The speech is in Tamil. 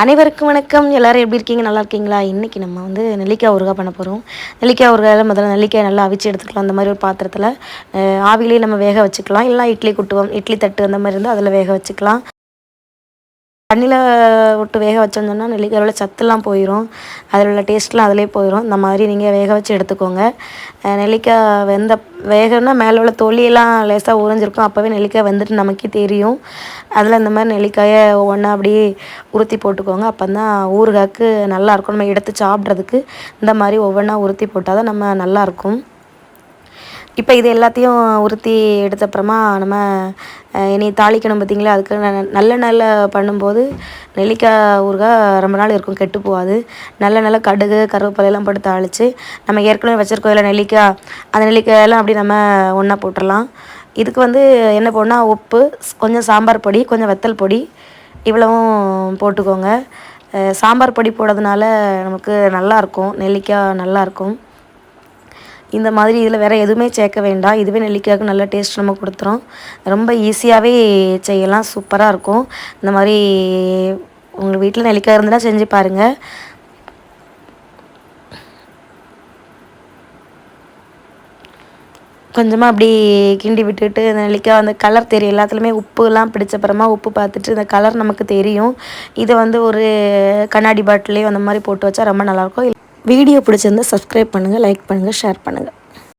அனைவருக்கும் வணக்கம். எல்லாரும் எப்படி இருக்கீங்க? நல்லா இருக்கீங்களா? இன்றைக்கி நம்ம வந்து நெல்லிக்காய் ஊறுகாய் பண்ண போகிறோம் நெல்லிக்காய் ஊறுகாயில் முதல்ல நெல்லிக்காய் நல்லா அவிச்சு எடுத்துக்கலாம். அந்த மாதிரி ஒரு பாத்திரத்தில் ஆவிலேயே நம்ம வேக வச்சுக்கலாம். இல்லைனா இட்லி குட்டுவோம். இட்லி தட்டு அந்த மாதிரி இருந்தால் அதில் வேக வச்சுக்கலாம். தண்ணியில் விட்டு வேக வச்சோம்னு சொன்னால் நெல்லிக்காயில் உள்ள சத்துலாம் போயிடும் அதில் உள்ள டேஸ்ட்லாம் அதிலே போயிடும் இந்த மாதிரி நீங்கள் வேக வச்சு எடுத்துக்கோங்க. நெல்லிக்காய் வெந்த வேகன்னா மேலே உள்ள தொலியெல்லாம் லேசாக உறிஞ்சிருக்கும். அப்போவே நெல்லிக்காய் வந்துட்டு நமக்கே தெரியும். அதில் இந்த மாதிரி நெல்லிக்காயை ஒவ்வொன்றா அப்படியே உருத்தி போட்டுக்கோங்க. அப்போ தான் ஊறுகாய்க்கு நல்லாயிருக்கும் நம்ம எடுத்து சாப்பிட்றதுக்கு இந்த மாதிரி ஒவ்வொன்றா உருத்தி போட்டால் தான் நம்ம நல்லாயிருக்கும் இப்போ இது எல்லாத்தையும் உருத்தி எடுத்தப்புறமா நம்ம இனி தாளிக்கணும் பார்த்திங்களா அதுக்கு ந- நல்ல நல்ல பண்ணும்போது நெல்லிக்காய் ஊறுகாய் ரொம்ப நாள் இருக்கும் கெட்டு போகாது. நல்ல நல்ல கடுகு கருவேப்பிலையெல்லாம் போட்டு தாளித்து நம்ம ஏற்கனவே வச்சுருக்கோம் இல்லை நெல்லிக்காய் அந்த நெல்லிக்காயெல்லாம் அப்படி நம்ம ஒன்றா போட்டுடலாம் இதுக்கு வந்து என்ன போடணும் உப்பு கொஞ்சம் சாம்பார் பொடி கொஞ்சம் வத்தல் பொடி இவ்வளவும் போட்டுக்கோங்க. சாம்பார் பொடி போடுறதுனால நமக்கு நல்லாயிருக்கும் நெல்லிக்காய் நல்லாயிருக்கும் இந்த மாதிரி இதில் வேறு எதுவுமே சேர்க்க வேண்டாம். இதுவே நெல்லிக்காய்க்கு நல்ல டேஸ்ட் நம்ம கொடுத்துரும் ரொம்ப ஈஸியாகவே செய்யலாம். சூப்பராக இருக்கும். இந்த மாதிரி உங்கள் வீட்டில் நெல்லிக்காய் இருந்ததுன்னா செஞ்சு பாருங்கள் கொஞ்சமாக அப்படி கிண்டி விட்டுட்டு இந்த நெல்லிக்காய் அந்த கலர் தெரியும். எல்லாத்துலேயுமே உப்புலாம் பிடிச்சப்புறமா உப்பு பார்த்துட்டு இந்த கலர் நமக்கு தெரியும். இதை வந்து ஒரு கண்ணாடி பாட்டிலையும் அந்த மாதிரி போட்டு வச்சா ரொம்ப நல்லாயிருக்கும் வீடியோ பிடிச்சிருந்தா சப்ஸ்கிரைப் பண்ணுங்கள் லைக் பண்ணுங்கள் ஷேர் பண்ணுங்கள்